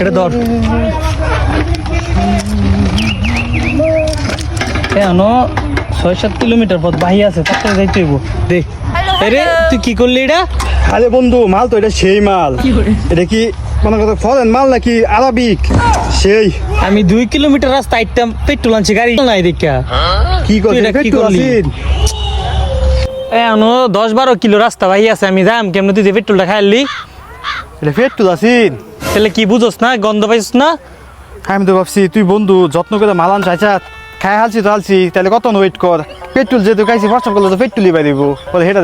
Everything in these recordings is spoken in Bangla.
এটা ধর। এখনও ছয় সাত কিলোমিটার পথ বাহি আছে তারপরে যাইতে হইব। দে। আরে তুই কি করলি এটা? আরে বন্ধু মাল তো এটা সেই মাল। এটা কি মনে কথা ফরেন মাল নাকি আরবিক? সেই। আমি দুই কিলোমিটার রাস্তা আইটাম পেট্রোল আনছি গাড়ি নাই দেখা। কি করলি? এখনও দশ বারো কিলো রাস্তা ভাই আছে আমি যাম। কেমন তুই যে পেট্রোলটা খাইলি? এটা পেট্রোল আছিস তাহলে কি বুঝোস না গন্ধ পাইছিস না? আমি তো ভাবছি তুই বন্ধু যত্ন করে মালান চাইছা খাই হালছি তো হালছি তাহলে কত ওয়েট কর? পেট্রোল যেহেতু খাইছি প্রস্তাব করলে তো পেট্রোলই পাই দিব। বলে হেটা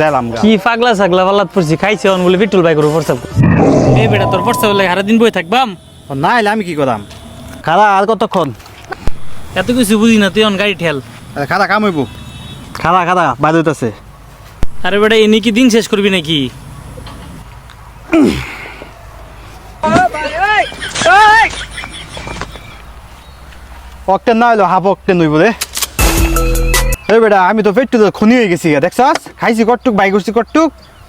যাইলাম কি পাগলা ছাগলা পাল্লাত পড়ছি খাইছে অন বলে পেট্রোল বাই করব প্রস্তাব এই বেটা তোর প্রস্তাব হলে সারা দিন বই থাকবাম না এলে আমি কি করাম? খালা আর কতক্ষণ? এত কিছু বুঝি না তুই অন গাড়ি ঠেল। খালা কাম হইব। খালা খাদা বাদ হইতাছে। আরে বেটা এনে কি দিন শেষ করবি নাকি? অকটেন না হইল হাফ অকটেন হইব রে। এই বেটা আমি তো খুনি হয়ে গেছি দেখছাস? খাইছি কটুক বাই করছি কটুক এই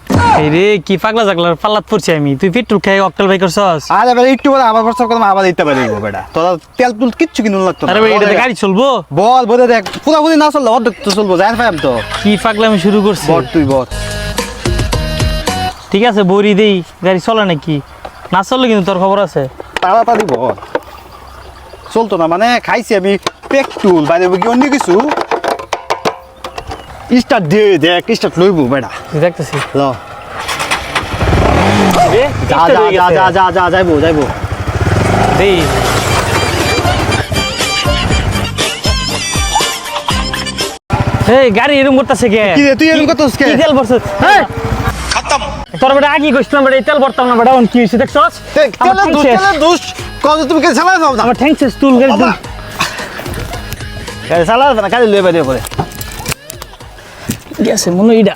রে কি পাগলা ছাগলার পাল্লাত পড়ছি আমি। তুই পেট্রোল খাই অক্টাল বাই করছস? আর এবার একটু পরে আবার প্রস্তাব করলাম আবার দিতে পারি বেটা। তোরা তেল তুল কিচ্ছু কিনুন লাগতো আরে বেটা এটাতে গাড়ি চলবো? বল বলে দেখ পুরাপুরি না চললে অর্ধেক তো চলবো যাই পাইম তো। কি পাগলা আমি শুরু করছি? বট তুই বট ঠিক আছে বড়ি দেই গাড়ি চলে নাকি? না চললে কিন্তু তোর খবর আছে। তাড়াতাড়ি বল। চলতো না মানে খাইছি আমি পেট্রোল বাইরে কি অন্য কিছু? স্টার্ট দিয়ে দেখ স্টার্ট লইব বেটা। দেখতেছি। ল। যা যা যা যা যা যা যাইবো যাইবো। দেই। এই গাড়ি এরকম করতেছে কে? কি তুই এরকম করতাছিস কে? তেল ভরছিস হ্যাঁ তোর বেটা আগে কইছিলাম বেটা তেল ভরতাম না বেটা অন কি হইছে দেখছস? তেলের দোষ শেষ। দোষ। কত তুমি কে না আমার শেষ তুল গাড়ি তুল। গাড়ি চালাই না গাড়ি পরে গেছে মনে হয় এইটা